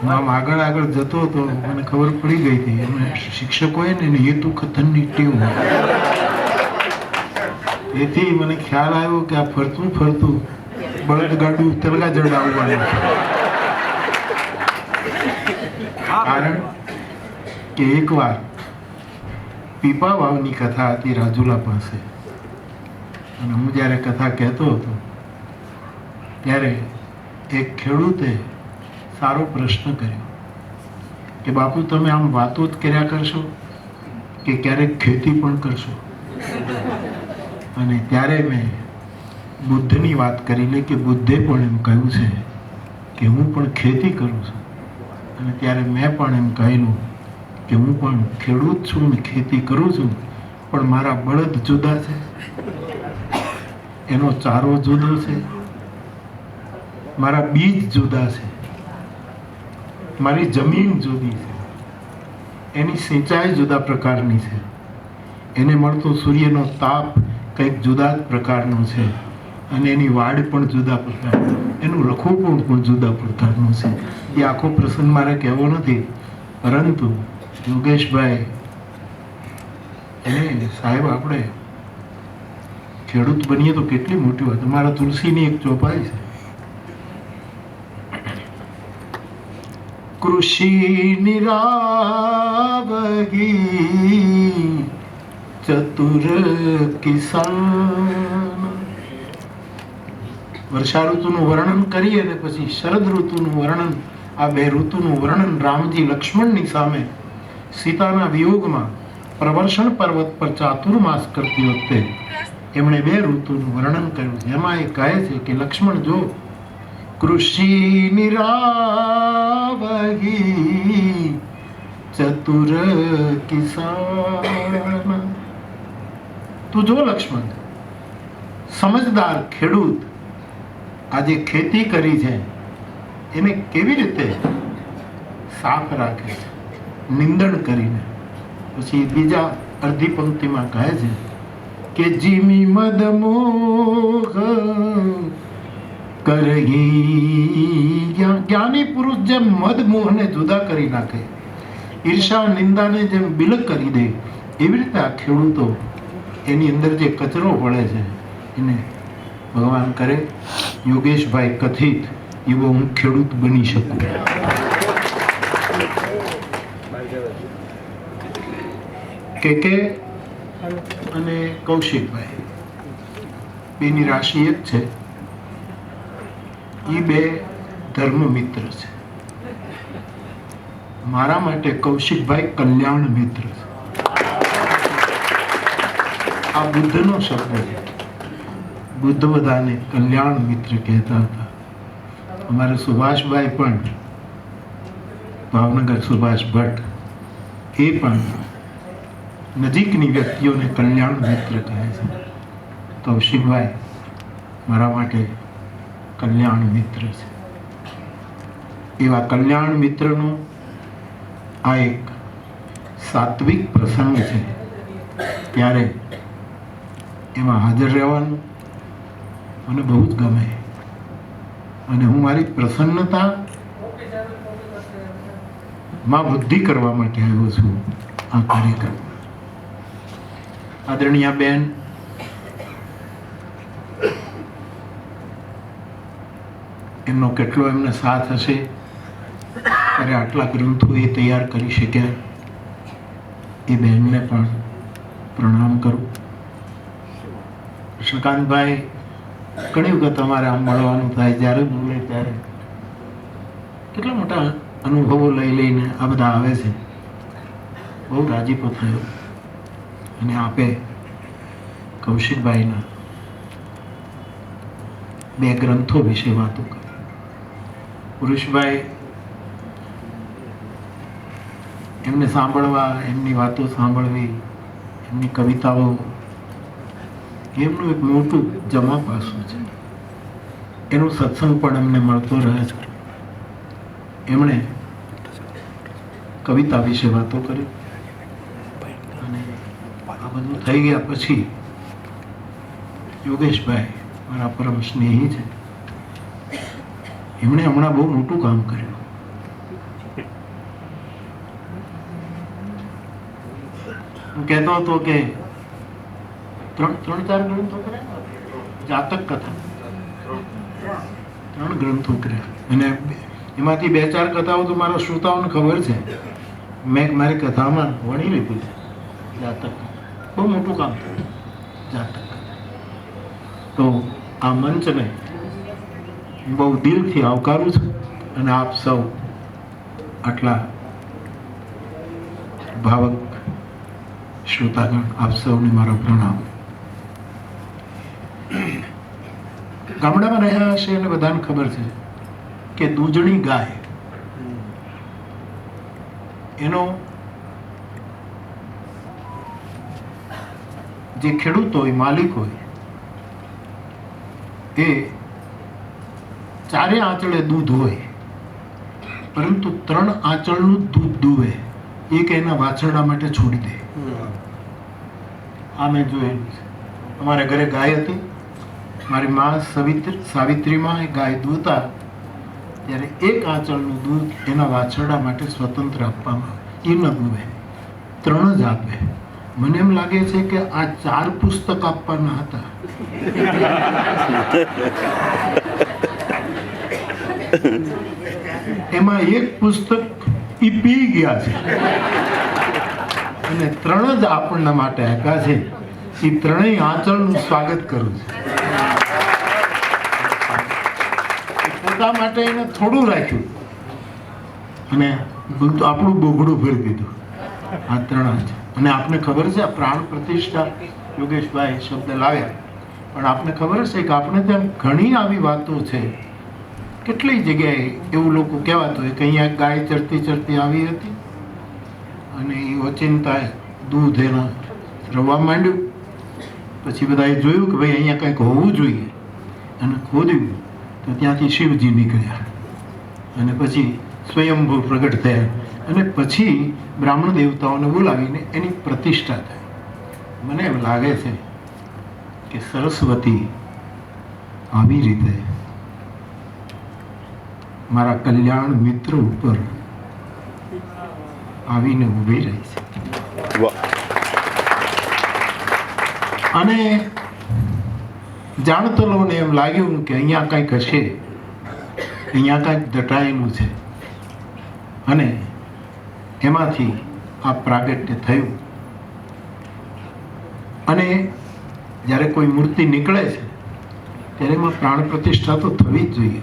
હું આમ આગળ આગળ જતો હતો, મને ખબર પડી ગઈ હતી. એમને શિક્ષકો હોય ને એને હેતુ ટેવ હોય એથી મને ખ્યાલ આવ્યો કે આ ફરતું ફરતું બળદગાડું તલગા જડાવવાનું આવવાનું કારણ કે એકવાર પીપા વાવની કથા હતી રાજુલા પાસે. અને હું જ્યારે કથા કહેતો હતો, ત્યારે એક ખેડૂતે સારો પ્રશ્ન કર્યો કે બાપુ, તમે આમ વાતો જ કર્યા કરશો કે ક્યારેક ખેતી પણ કરશો? અને ત્યારે મેં બુદ્ધની વાત કરીને કે બુદ્ધે પણ એમ કહ્યું છે કે હું પણ ખેતી કરું છું. અને ત્યારે મેં પણ એમ કહેલું કે હું પણ ખેડૂત છું ને ખેતી કરું છું, પણ મારા બળદ જુદા છે, એનો ચારો જુદો છે મારા બીજ જુદા છે. મારી જમીન જુદી છે. એની સિંચાઈ જુદા પ્રકારની છે. એને મળતો સૂર્યનો તાપ કંઈક જુદા જ પ્રકારનો છે. અને એની વાડ પણ જુદા પ્રકારનો એનું રખોપણ પણ જુદા પ્રકારનું છે. એ આખો પ્રસંગ મારે કહેવો નથી. પરંતુ યોગેશભાઈ, એને સાહેબ આપણે ખેડૂત બનીએ તો કેટલી મોટી વાત. અમારા તુલસીની એક ચોપાઈ છે. કૃષિ નિરાવગી ચતુર કિસાન. વર્ષા ઋતુનું વર્ણન કરીએ ને પછી શરદ ઋતુનું વર્ણન, આ બે ઋતુનું વર્ણન રામજી લક્ષ્મણની સામે સીતાના વિયોગમાં પ્રવર્ષણ પર્વત પર ચાતુર્માસ કરતી વખતે એમણે બે ઋતુનું વર્ણન કર્યું. એમાં એ કહે છે કે લક્ષ્મણ જો કૃષિ નિરાવહી ચતુર કિસાન તું જો લક્ષ્મણ સમજદાર ખેડૂત આજે ખેતી કરી છે, એને કેવી રીતે સાફ રાખે છે? નિંદણ કરીને. પછી બીજા અડધી પંક્તિમાં કહે છે કે જીમી મદ મોહ કરહી જ્ઞાની પુરુષ જેમ મદ મોહને જુદા કરી નાખે, ઈર્ષા નિંદાને જેમ બિલક કરી દે, એવી રીતે આ ખેડૂતો એની અંદર જે કચરો પડે છે, એને ભગવાન કરે, યોગેશભાઈ કથિત, એવો હું ખેડૂત બની શકું. કે કે અને કૌશિકભાઈ, બેની રાશિ એક છે. એ બે ધર્મ મિત્ર છે. મારા માટે કૌશિકભાઈ કલ્યાણ મિત્ર છે. આ બુદ્ધનો શબ્દ છે. બુદ્ધ બધાને કલ્યાણ મિત્ર કહેતા હતા. અમારે સુભાષભાઈ પણ, ભાવનગર સુભાષ ભટ્ટ, એ પણ નજીકની વ્યક્તિઓને કલ્યાણ મિત્ર કહે છે. કૌશિકભાઈ, મારા માટે કલ્યાણ મિત્ર છે. એવા કલ્યાણ મિત્રનો આ એક સાત્વિક પ્રસંગ છે. ત્યારે એમાં હાજર રહેવાનું મને બહુ જ ગમે. અને હું મારી પ્રસન્નતા માં વૃદ્ધિ કરવા માટે આવ્યો છું આ કાર્યક્રમ આદરણીય બેન એમનો કેટલો એમને સાથ હશે? ત્યારે આટલા ગ્રંથો એ તૈયાર કરી શક્યા. એ બહેનને પણ પ્રણામ કરું. કૃષ્ણકાંતભાઈ ઘણી વખત અમારે આમ મળવાનું થાય, જ્યારે બોલે ત્યારે. કેટલા મોટા અનુભવો લઈ લઈને આ બધા આવે છે. બહુ રાજીપો થયો. અને આપે કૌશિકભાઈના બે ગ્રંથો વિશે વાતો કરી. પુરુષભાઈ, એમને સાંભળવા, એમની વાતો સાંભળવી, એમની કવિતાઓ, એમનું એક મોટું જમા પાસું છે. એનો સત્સંગ પણ એમને મળતો રહે છે. એમણે કવિતા વિશે વાતો કરી. અને આ બધું થઈ ગયા પછી યોગેશભાઈ, મારા પરમ સ્નેહી છે. એમણે હમણાં બહુ મોટું કામ કર્યું. હું કહેતો હતો કે ત્રણ ત્રણ, ચાર ગ્રંથો કર્યા જાતક કથા. ત્રણ ગ્રંથો કર્યા. અને એમાંથી બે, ચાર કથાઓ તો મારા શ્રોતાઓને ખબર છે. મેં મારી કથામાં વણી લીધી છે. જાતક બહુ મોટું કામ થયું. જાતક તો આ મંચને બહુ દિલથી આવકારું છું અને આપ સૌ આટલા ભાવક શ્રોતાગણ, આપ સૌને મારો પ્રણામ. ગામડામાં રહ્યા હશે અને બધાને ખબર છે કે દૂધણી ગાય એનો જે ખેડૂત હોય, માલિક હોય, એ ચારે આંચળે દૂધ હોય, પરંતુ ત્રણ આંચળનું દૂધ દુવે, એક એના વાછરડા માટે છોડી દે. આ મેં જોયેલું અમારે ઘરે ગાય હતી. મારી મા સવિત્ર સાવિત્રીમાં એ ગાય દૂધતા, ત્યારે એક આંચળનું દૂધ એના વાછરડા માટે સ્વતંત્ર આપવામાં. એ ન દુવે. ત્રણ જ આપે. મને એમ લાગે છે કે આ ચાર પુસ્તક આપવાના હતા. એમાં એક પુસ્તક એ પી ગયા છે. અને ત્રણ જ આપણના માટે આપ્યા છે. એ ત્રણેય આંચળનું સ્વાગત કરું છું. પોતા માટે એને થોડું રાખ્યું. અને આપણું બોગડું ભરી દીધું. આ ત્રણ આંચળ અને આપને ખબર છે પ્રાણ પ્રતિષ્ઠા યોગેશભાઈ શબ્દ લાવ્યા. પણ આપને ખબર છે કે આપણે ત્યાં ઘણી આવી વાતો છે. કેટલી જગ્યાએ એવું લોકો કહેવાતું હોય કે અહીંયા ગાય ચરતી ચરતી આવી હતી અને એ ઓચિંતા દૂધ એના રવા માંડ્યું. પછી બધાએ જોયું કે ભાઈ અહીંયા કંઈક હોવું જોઈએ. અને ખોદ્યું. તો ત્યાંથી શિવજી નીકળ્યા. અને પછી સ્વયંભૂ પ્રગટ થયા. અને પછી બ્રાહ્મણ દેવતાઓને બોલાવીને એની પ્રતિષ્ઠા થઈ. મને એમ લાગે છે કે સરસ્વતી આવી રીતે મારા કલ્યાણ મિત્ર ઉપર આવીને ઊભી રહી છે. અને જાણતો લોને એમ લાગ્યું કે અહીંયા કંઈક હશે. અહીંયા કંઈક દટાયેલું છે. અને એમાંથી આ પ્રાગટ્ય થયું. અને જ્યારે કોઈ મૂર્તિ નીકળે છે ત્યારે એમાં પ્રાણ પ્રતિષ્ઠા તો થવી જ જોઈએ.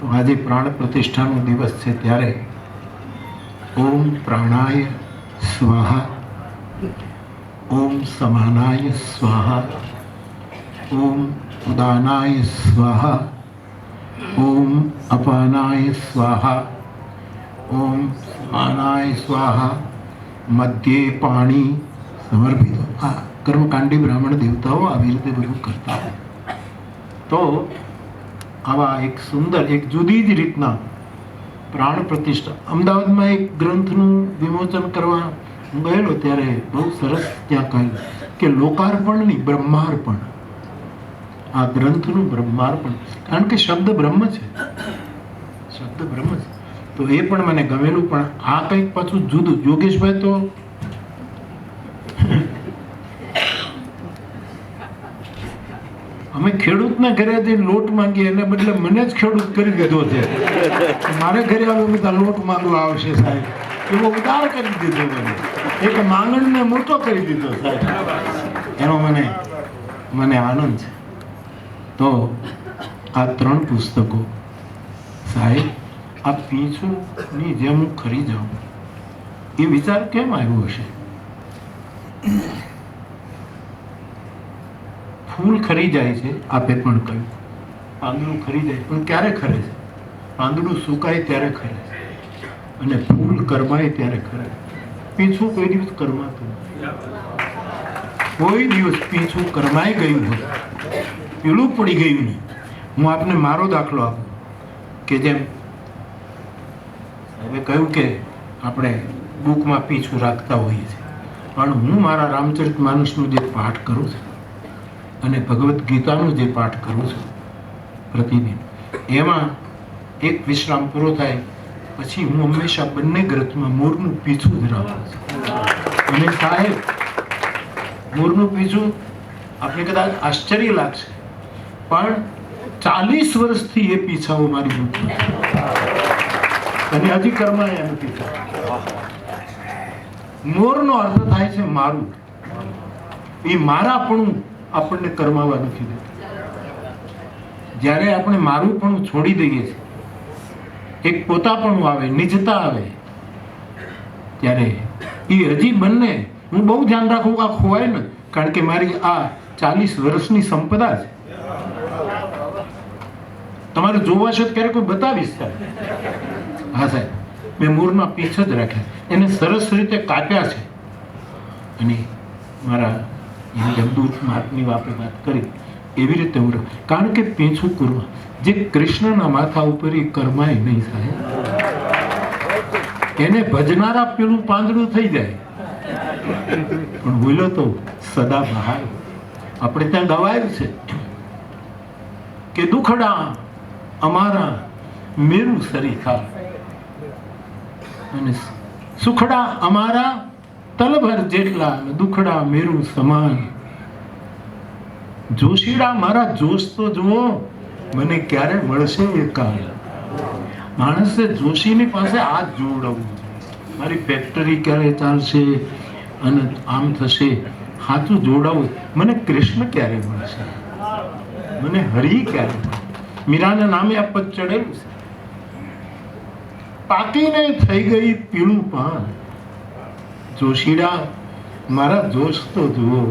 તો આજે પ્રાણ પ્રતિષ્ઠાનો દિવસ છે ત્યારે ઓમ પ્રાણાય સ્વાહા, ઓમ સમાનાય સ્વાહા, ઓમ ઉદાનાય સ્વાહા, ઓમ અપાનાય સ્વાહા, ઓમ સમાનાય સ્વાહા, મધ્યે પાણી સમર્પિત. આ કર્મકાંડી બ્રાહ્મણ દેવતાઓ આવી રીતે બધું કરતા તો આવા એક સુંદર, એક જુદી જ રીતના પ્રાણ પ્રતિષ્ઠા. અમદાવાદમાં એક ગ્રંથનું વિમોચન કરવા હું ગયેલો ત્યારે બહુ સરસ ત્યાં કહ્યું કે લોકાર્પણ નહીં બ્રહ્માર્પણ. આ ગ્રંથનું બ્રહ્માર્પણ. કારણ કે શબ્દ બ્રહ્મ છે. શબ્દ બ્રહ્મ છે. તો એ પણ મને ગમેલું, પણ આ કંઈક પાછું જુદું. યોગેશભાઈ તો અમે ખેડૂતના ઘરે જઈને લોટ માંગીએ એને બદલે મને જ ખેડૂત કરી દીધો છે. મારે ઘરે આવે બધા લોટ માંગવા આવશે સાહેબ. એવો ઉદાર કરી દીધો મને. એક માંગણને મોટો કરી દીધો સાહેબ. એનો મને મને આનંદ છે. તો આ ત્રણ પુસ્તકો, સાહેબ આ પીછુંની જેમ હું ખરી જાઉં. એ વિચાર કેમ આવ્યો હશે? ફૂલ ખરી જાય છે, આપે પણ કહ્યું. પાંદડું ખરી જાય, પણ ક્યારે ખરે છે? પાંદડું સુકાય ત્યારે ખરે છે. અને ફૂલ કરમાય ત્યારે ખરે પીછું કોઈ દિવસ કરમાતું કોઈ દિવસ પીછું કરમાઈ ગયું હોય પીળું પડી ગયું નહીં હું આપને મારો દાખલો આપું. કે જેમ હવે કહ્યું કે આપણે બુકમાં પીછું રાખતા હોઈએ છીએ. પણ હું મારા રામચરિત માનસનું જે પાઠ કરું છું અને ભગવદ્ ગીતાનો જે પાઠ કરું છું પ્રતિદિન, એમાં એક વિશ્રામ પૂરો થાય, પછી હું હંમેશા બંને ગ્રંથમાં મોરનું પીછું જ છું. અને સાહેબ મોરનું પીછું આપણે કદાચ આશ્ચર્ય લાગશે, પણ ચાલીસ વર્ષથી એ પીછાઓ મારી બુદ્ધિમાં અને હજી કર્માયા એમ પીછા. મોરનો અર્થ થાય છે મારું. એ મારાપણું આપણને કરમાવા નથી દેતા. જ્યારે આપણે મારું પણ છોડી દઈએ છીએ, એક પોતાપણું આવે, નિજતા આવે, ત્યારે એ હજી બંને, હું બહુ ધ્યાન રાખું આ ખોવાય ને, કારણ કે મારી આ ચાલીસ વર્ષની સંપદા છે. તમારે જોવા છે તો ક્યારેક કોઈ બતાવીશ સાહેબ? હા સાહેબ, મેં મૂળના પીછ જ રાખ્યા એને સરસ રીતે કાપ્યા છે. અને મારા જમદૂત માર્ગની આપણે વાત કરી. એવી રીતે હું કારણ કે પેછું કુર્મા જે કૃષ્ણના માથા ઉપર કરમાય નહીં સાહેબ એને ભજનારા પેલું પાંદડું થઈ જાય. પણ બોલો તો, સદા બહાર. આપણે ત્યાં ગવાયું છે કે દુખડા અમારા મેરુ સરીખા. અને સુખડા અમારા તલભર જેટલા દુખડા મેરું સમાન. જોશીડા મારા જોશ તો જુઓ, મને ક્યારે મળશે એ કાલ માણસે જોશીની પાસે હાથ જોડવું મારી ફેક્ટરી ક્યારે ચાલશે અને આમ થશે, હાથું જોડાવું મને કૃષ્ણ ક્યારે મળશે? મને હરિ ક્યારે? મીરાના નામે આ પદ ચડેલું છે. પાકીને થઈ ગઈ પીળું પાન. જોશીડા, મારા જોશ તો જુઓ.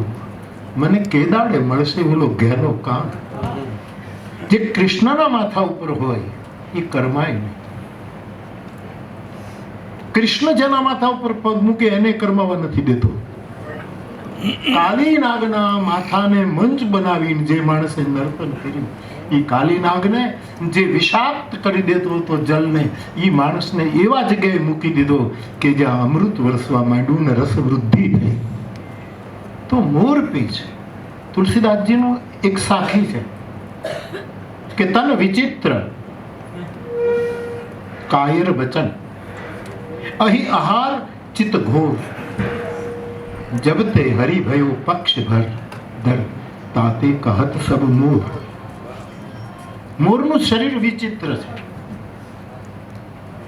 મને કેદાડે મળશે ઓલો ઘેરો કાન જે કૃષ્ણના માથા ઉપર હોય, એ કરમાય નહીં. કૃષ્ણ જેના માથા ઉપર પગ મૂકે, એને કરમાવા નથી દેતો. કાલી નાગના માથાને મંચ બનાવીને જે માણસે નર્તન કર્યું એ કાલી નાગને જે વિષાક્ત કરી દેતો હતો જલને એ માણસને એવા જગ્યાએ મૂકી દીધો કે જ્યાં અમૃત વરસવા માંડ્યું ને રસવૃદ્ધિ થઈ. તો મોરપી છે. તુલસીદાસજીનું એક સાખી છે કે તન વિચિત્ર. કાયર વચન. અહીં આહાર ચિત્ત ઘોર. જબ તે હરિ ભયો પક્ષ ભર. ધર તાતે કહત સબ મોર. મોરનું શરીર વિચિત્ર છે.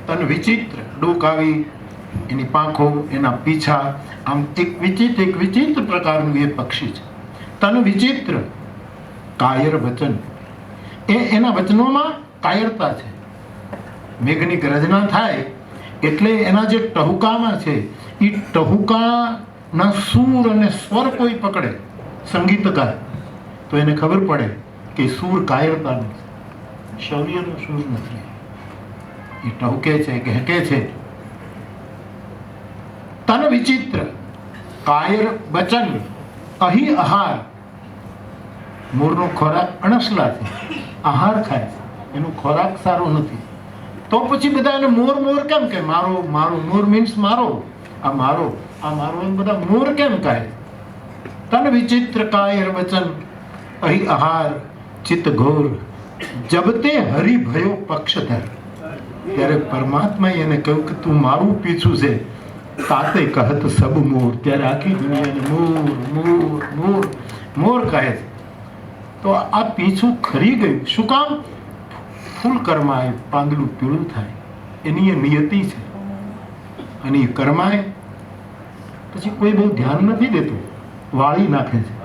તન વિચિત્ર ડોક આવી, એની પાંખો, એના પીછા, આમ એક વિચિત્ર એક વિચિત્ર પ્રકારનું એ પક્ષી છે. તન વિચિત્ર, કાયર વચન. એ એના વચનોમાં કાયરતા છે. મેઘની રચના થાય, એટલે એના જે ટહુકામાં છે એ ટહુકાના સૂર અને સ્વર કોઈ પકડે, સંગીતકાર. તો એને ખબર પડે કે સૂર કાયરતાનો છે. શૌર્યનો સૂર નથી. એ ટહુકે છે કહેકે છે, તન વિચિત્ર, કાયર બચન અહીં આહાર. મોરનો ખોરાક અણસલા છે, આહાર ખાય છે, એનો ખોરાક સારો નથી. તો પછી બધા એને મોર મોર કેમ કે મારો મારો મોર મીન્સ મારો. આ મારો આ મારો એમ બધા મોર કેમ કહે? તન વિચિત્ર, કાયર વચન અહીં આહાર, ચિત્ત ઘોર. જબતે હરિ ભયો પક્ષધર ત્યારે પરમાત્માએ એને કહ્યું કે તું મારું પીછું છે. તાતે કહત સબ મોર. ત્યારે આખી દુનિયાને મોર મોર મોર મોર કહે છે. તો આ પીછું ખરી ગયું. શું કામ? ફૂલ કરમાય પાંદડું પીળું થાય. એની એ નિયતિ છે. અને એ કરમાય પછી કોઈ બહુ ધ્યાન નથી દેતું. વાળી નાખે છે.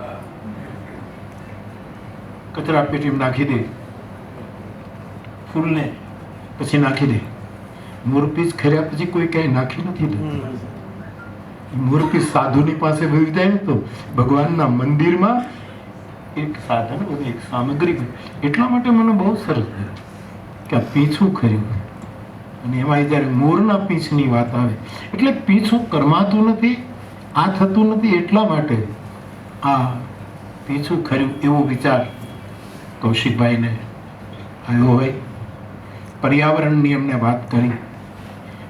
કચરા પેટીમાં નાખી દે. ફૂલને પછી નાખી દે. મોરપીસ ખર્યા પછી કોઈ ક્યાંય નાખી નથી દેતું. મોરપીસ સાધુની પાસે વહી જાય ને તો ભગવાનના મંદિરમાં એક સાધન હોય, એક સામગ્રી એટલા માટે મને બહુ સરસ થયું કે આ પીછું ખર્યું અને એમાં જ્યારે મોરના પીછની વાત આવે એટલે પીછું કરમાતું નથી આ થતું નથી એટલા માટે આ પીછું ખર્યું એવો વિચાર કૌશિકભાઈને આવ્યો હોય. પર્યાવરણની એમને વાત કરી.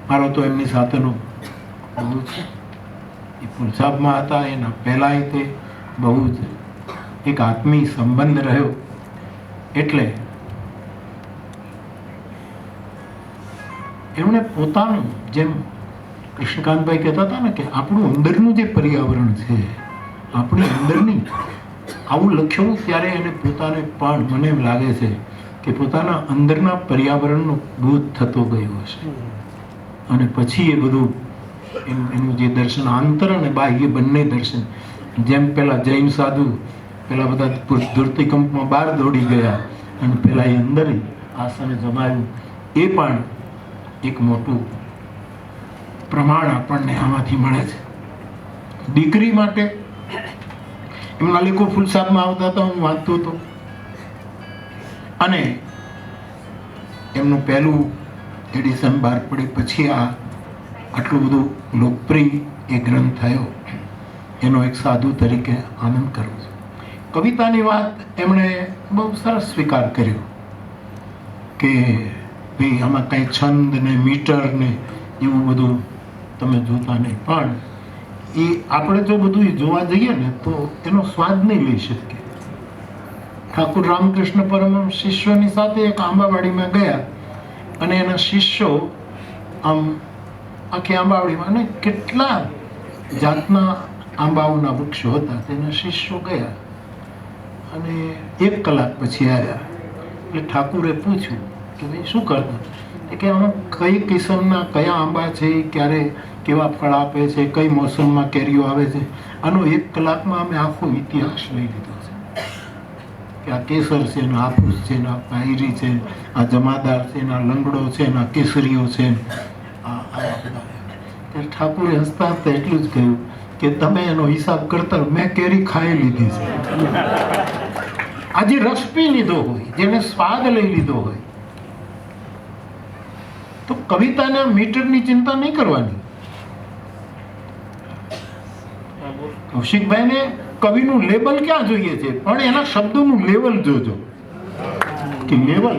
મારો તો એમની સાથેનો બહુ છે. એ પુરસાબમાં હતા, એના પહેલાંય તે બહુ જ એક આત્મી સંબંધ રહ્યો. એટલે એમણે પોતાનું જેમ કૃષ્ણકાંતભાઈ કહેતા હતા ને કે આપણું અંદરનું જે પર્યાવરણ છે, આપણી અંદરની આવું લખ્યું ત્યારે એને પોતાને પણ મને એમ લાગે છે કે પોતાના અંદરના પર્યાવરણનો બોધ થતો ગયો હશે. અને પછી એ બધું એનું જે દર્શન આંતર અને બાહ્ય બંને દર્શન, જેમ પેલા જૈન સાધુ પેલા બધા ધરતીકંપમાં બહાર દોડી ગયા અને પેલા એ અંદર આસને જમાયું. એ પણ એક મોટું પ્રમાણ આપણને આમાંથી મળે છે. દીકરી માટે એમના લેખો ફુલસાદમાં આવતા હતા, હું વાંચતો હતો. અને એમનું પહેલું એડિશન બહાર પડી પછી આ આટલું બધું લોકપ્રિય એ ગ્રંથ થયો. એનો એક સાધુ તરીકે આનંદ કરું છું. કવિતાની વાત એમણે બહુ સરસ સ્વીકાર કર્યો કે ભાઈ આમાં કંઈ છંદ ને મીટર ને એવું બધું તમે જોતા નહીં. પણ એ આપણે જો બધું જોવા જઈએ ને તો એનો સ્વાદ નહીં લઈ શકીએ. ઠાકુર રામકૃષ્ણ પરમહંસ શિષ્યોની સાથે એક આંબાવાડીમાં ગયા અને એના શિષ્યો આમ આખી આંબાવાડીમાં અને કેટલા જાતના આંબાઓના વૃક્ષો હતા તેના શિષ્યો ગયા અને એક કલાક પછી આવ્યા. એટલે ઠાકુરે પૂછ્યું કે ભાઈ શું કરતા? કે આમાં કઈ કિસમના કયા આંબા છે, ક્યારે કેવા ફળ આપે છે, કઈ મોસમમાં કેરીઓ આવે છે? આનો એક કલાકમાં અમે આખો ઇતિહાસ લઈ લીધો. કે આ કેસર છે ને હાફૂસ છે ને આ પાયરી છે આ જમાદાર છે ને આ લંગડો છે ને આ કેસરીઓ છે ને ત્યારે ઠાકુરે હસતા હસતા એટલું જ કહ્યું કે તમે એનો હિસાબ કરતા મેં કેરી ખાઈ લીધી છે. આજે રસ પી લીધો હોય જેને સ્વાદ લઈ લીધો હોય. તો કવિતાના મીટરની ચિંતા નહીં કરવાની. કૌશિકભાઈને કવિનું લેબલ ક્યાં જોઈએ છે? પણ એના શબ્દોનું લેવલ જોજો. કે લેવલ?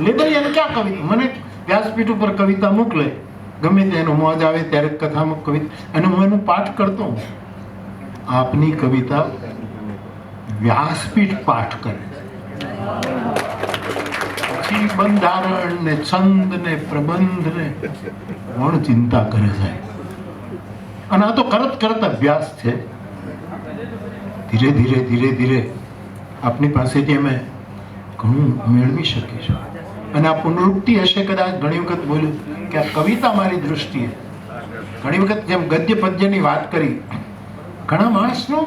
લેબલ એને ક્યાં કવિ? મને વ્યાસપીઠ ઉપર કવિતા મોકલે. ગમે તે એનો મોજ આવે ત્યારે કથામાં કવિતા અને હું એનું પાઠ કરતો હું આપની કવિતા વ્યાસપીઠ પાઠ કરે. પછી બંધારણ ને છંદ ને પ્રબંધ ને કોણ ચિંતા કરે છે અને આ તો કરત કરત અભ્યાસ છે. ધીરે ધીરે ધીરે ધીરે આપની પાસેથી અમે ઘણું મેળવી શકીશું અને આ પુનરુક્તિ હશે કદાચ ઘણી વખત બોલ્યું કે આ કવિતા મારી દૃષ્ટિએ. ઘણી વખત જેમ ગદ્ય પદ્યની વાત કરી, ઘણા માણસનું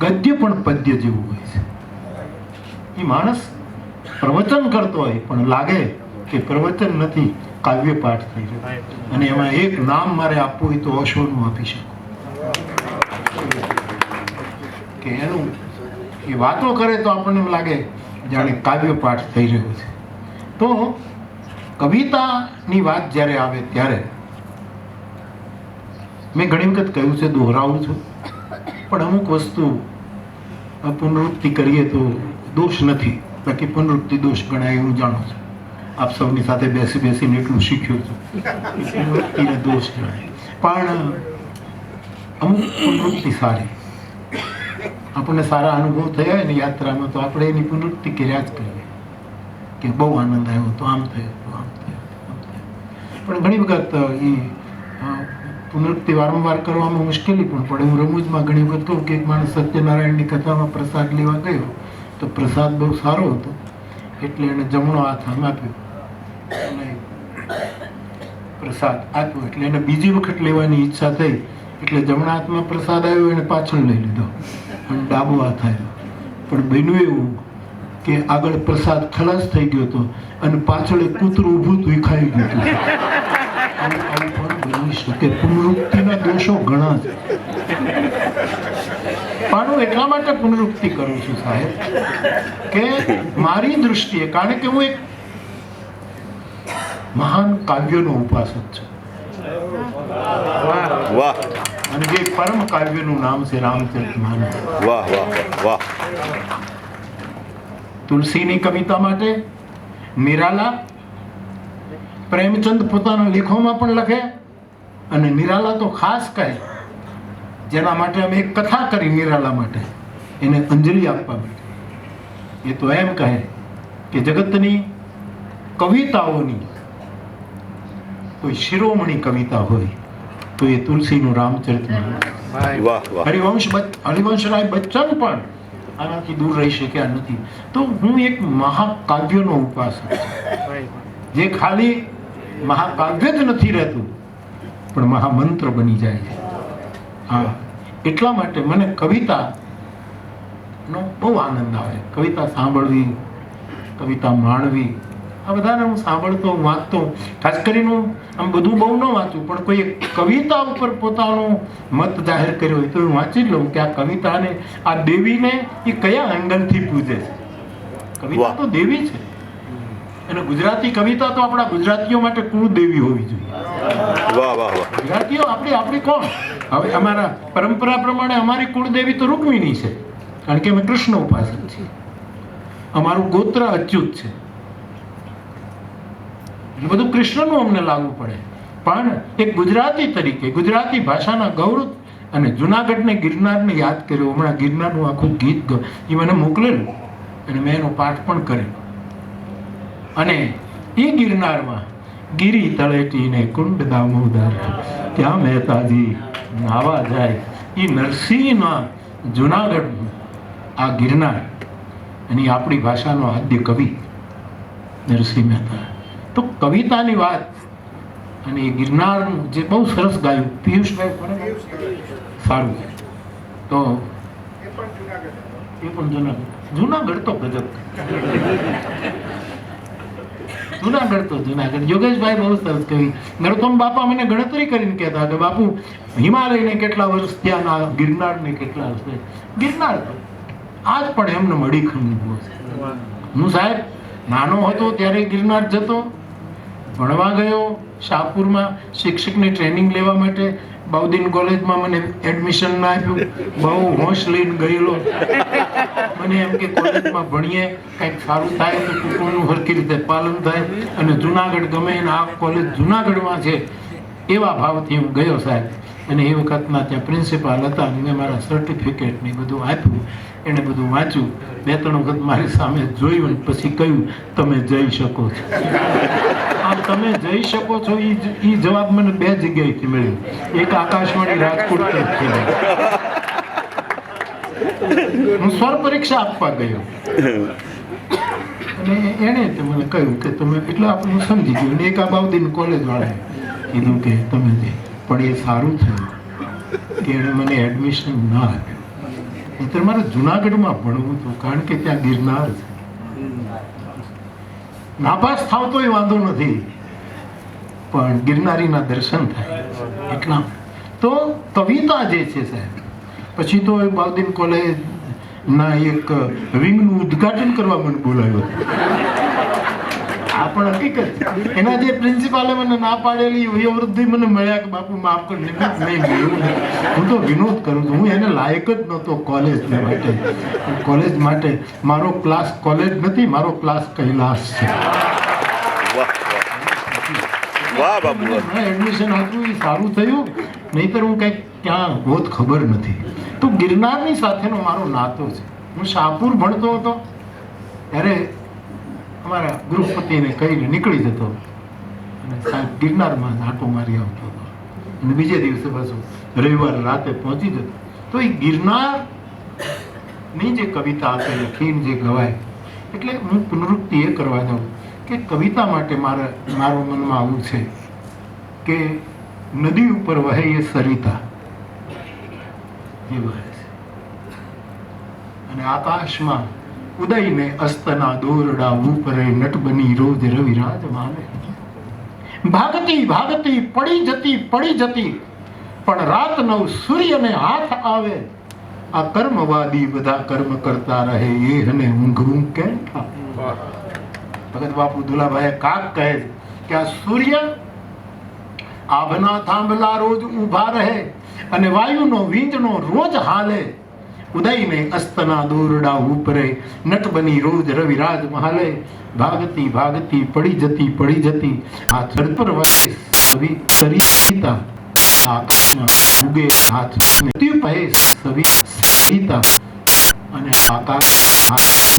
ગદ્ય પણ પદ્ય જેવું હોય છે. એ માણસ પ્રવચન કરતો હોય, પણ લાગે કે પ્રવચન નથી કાવ્ય પાઠ થઈ રહ્યો. અને એમાં એક નામ મારે આપવું હોય તો ઓશોનું આપી શકું. કે એનું એ વાતો કરે તો આપણને એમ લાગે જાણે કાવ્ય પાઠ થઈ રહ્યો છે. તો કવિતાની વાત જ્યારે આવે ત્યારે મેં ઘણી વખત કહ્યું છે, દોહરાવું છું. પણ અમુક વસ્તુ પુનરુક્તિ કરીએ તો દોષ નથી. બાકી પુનરુક્તિ દોષ ગણાય એવું જાણું છું. આપ સૌની સાથે બેસી બેસીને એટલું શીખ્યો છું. પુનરુક્તિને દોષ ગણાય. પણ અમુક પુનરુક્તિ સારી. આપણને સારા અનુભવ થયા હોય ને યાત્રામાં, તો આપણે એની પુનરુક્તિ કર્યા જ કરીએ. કે બહુ આનંદ આવ્યો, તો આમ થયો, તો આમ થયું પણ ઘણી વખત એ પુનરુક્તિ વારંવાર કરવામાં મુશ્કેલી પણ પડે. હું રમૂજમાં ઘણી વખત કહું કે એક માણસ સત્યનારાયણની કથામાં પ્રસાદ લેવા ગયો, તો પ્રસાદ બહુ સારો હતો. એટલે એણે જમણો હાથ આમ આપ્યો. અને પ્રસાદ આપ્યો. એટલે એને બીજી વખત લેવાની ઈચ્છા થઈ. એટલે જમણા હાથમાં પ્રસાદ આવ્યો, એને પાછળ લઈ લીધો. અને ડાબો હાથ આવ્યો. પણ બન્યું એવું કે આગળ પ્રસાદ ખલાસ થઈ ગયો હતો અને પાછળ એક કૂતરું ઊભું હતું. એ ખાઈ ગયું હતું પણ દોષો ઘણા છે. પણ એટલા માટે પુનરુક્તિ કરું સાહેબ, કે મારી દૃષ્ટિએ કારણ કે હું એક મહાન કાવ્યનો ઉપાસક છું. વાહ. અને જે પરમ કાવ્યનું નામ છે રામચરિતમાનસ વાહ વાહ વાહ. તુલસીની કવિતા માટે નિરાલા પ્રેમચંદ પોતાના લેખોમાં પણ લખે અને નિરાલા તો ખાસ કહે. જેના માટે અમે એક કથા કરી નિરાલા માટે. એને અંજલિ આપવા માટે. એ તો એમ કહે કે જગતની કવિતાઓની કોઈ શિરોમણી કવિતા હોય તો એ તુલસીનું રામચરિત હરિવંશ હરિવંશરાય બચ્ચન પણ આનાથી દૂર રહી શક્યા નથી. તો હું એક મહાકાવ્યનો ઉપાસક છું. જે ખાલી મહાકાવ્ય જ નથી રહેતું પણ મહામંત્ર બની જાય છે. હા એટલા માટે મને કવિતા નો બહુ આનંદ આવે. કવિતા સાંભળવી કવિતા માણવી આ બધાને હું સાંભળતો વાંચતો ખાસ કરીને આમ બધું બહુ ન વાંચું પણ કોઈ એક કવિતા ઉપર પોતાનો મત જાહેર કર્યો હોય તો હું વાંચી જ લઉં કે આ કવિતાને આ દેવીને એ કયા એંગલથી પૂજે છે? કવિતા તો દેવી છે. અને ગુજરાતી કવિતા તો આપણા ગુજરાતીઓ માટે કુળદેવી હોવી જોઈએ. વાહ વાહ વાહ. ગુજરાતીઓ આપણી આપણી કોણ? હવે અમારા પરંપરા પ્રમાણે અમારી કુળદેવી તો રૂકમિણી છે. કારણ કે અમે કૃષ્ણ ઉપાસક છીએ. અમારું ગોત્ર અચ્યુત છે. એટલે બધું કૃષ્ણનું અમને લાગુ પડે. પણ એક ગુજરાતી તરીકે, ગુજરાતી ભાષાના ગૌરવ અને જુનાગઢને ગિરનારને યાદ કર્યો. હમણાં ગિરનારનું આખું ગીત એ મને મોકલેલું અને મેં એનો પાઠ પણ કરેલો. અને એ ગિરનારમાં ગિરી તળેટીને કુંડ દામોદર ત્યાં મહેતાજી નાવા જાય. એ નરસિંહના જુનાગઢ આ ગિરનાર. એની આપણી ભાષાનો આદ્ય કવિ, નરસિંહ મહેતા. તો કવિતાની વાત અને એ ગિરનારનું જે બહુ સરસ ગાયું પિયુષભાઈ? સારું. તો એ પણ જુનાગઢ જુનાગઢ. તો ગજબ. જુનાગઢ તો જુનાગઢ. યોગેશભાઈ બહુ સરસ કવિ નરોત્તમ બાપા મને ગણતરી કરીને કહેતા કે બાપુ હિમાલયને કેટલા વર્ષ ત્યાં ને ગિરનારને કેટલા વર્ષ ગિરનાર તો આજ પણ એમને મળી ખંડ હું સાહેબ નાનો હતો ત્યારે ગિરનાર જતો. ભણવા ગયો શાહપુરમાં શિક્ષકની ટ્રેનિંગ લેવા માટે. બાઉદીન કોલેજમાં મને એડમિશન ના આપ્યું. બહુ હોશ લઈને ગયેલો. મને એમ કે કોલેજમાં ભણીએ, કંઈક સારું થાય તો કુટુંબનું હરખી રીતે પાલન થાય. અને જુનાગઢ ગમે અને આ કોલેજ જુનાગઢમાં છે, એવા ભાવથી હું ગયો સાહેબ. અને એ વખતના ત્યાં પ્રિન્સિપાલ હતા મેં મારા સર્ટિફિકેટ ને બધું આપ્યું. એણે બધું વાંચ્યું. બે ત્રણ વખત મારી સામે જોયું પછી કહ્યું તમે જઈ શકો છો. આ તમે જઈ શકો છો એ જવાબ મને બે જગ્યાએથી મળ્યો. એક આકાશવાણી રાજકોટ હું સ્વર પરીક્ષા આપવા ગયો. અને એણે મને કહ્યું કે તમે એટલે આપણે હું સમજી ગયો. અને એક આ બાઉદીન કોલેજ વાળાએ કીધું કે તમે પણ એ સારું થયું કે એણે મને એડમિશન ના આપ્યું. નહીંતર મારે જુનાગઢમાં ભણવું હતું, કારણ કે ત્યાં ગિરનાર છે. નાપાસ થાવ તોય વાંધો નથી, પણ ગિરનારીના દર્શન થાય. એટલા. તો કવિતા જે છે સાહેબ, પછી તો એ બાઉદીન કોલેજ ના એક વિંગનું ઉદ્ઘાટન કરવા મને બોલાવ્યો પણ હકીકત. એના જે પ્રિન્સિપાલે મને ના પાડેલી વયોવૃદ્ધિ મને મળ્યા કે બાપુ માફ કર નહીં મળ્યું હું તો વિનોદ કરું છું. હું એને લાયક જ નહોતો કોલેજ માટે. કોલેજ માટે મારો ક્લાસ કોલેજ નથી મારો ક્લાસ કૈલાસ છે. વાહ બાપુ. એડમિશન આપ્યું એ સારું થયું. નહીતર હું કંઈક ક્યાં હોત ખબર નથી. તો ગિરનારની સાથેનો મારો નાતો છે. હું શાહપુર ભણતો હતો. ત્યારે અમારા ગૃહપતિને કહીને નીકળી જતો. અને સાહેબ ગિરનારમાં આંટો મારી આવતો હતો. અને બીજે દિવસે પાછું રવિવાર રાતે પહોંચી જતો. તો એ ગિરનારની જે કવિતા આપણે લખીને જે ગવાય, એટલે હું પુનરુક્તિ એ કરવા જાઉં કે કવિતા માટે મારા, મારું મનમાં આવું છે કે નદી ઉપર વહે એ સરિતા. એ વહે છે. અને આકાશમાં ઉદયને અસ્તના દોરડા ઉપરે નટ બની રોજ રવિરાજ માને ભાગતી ભાગતી, પડી જતી પડી જતી, પણ રાત નવ સૂર્યને હાથ આવે. આ કર્મવાદી બધા કર્મ કરતા રહે, એ અને ઊંઘવું કેમ ભગત બાપુ દુલાભાઈ કાક કહે કે આ સૂર્ય આભના થાંભલા રોજ ઊભા રહે અને વાયુનો વીંજનો રોજ હાલે. ઉદયને અસ્તના દોરડા ઉપરે નટ બની રોજ રવિરાજ મહાલે. ભાગતી ભાગતી પડી જતી પડી જતી આ ધડ પર વહે સવી સરિતા આકાશમાં ઉગે હાથ. મૃત્યુ પહે સવી સરિતા અને આકાશ હાથ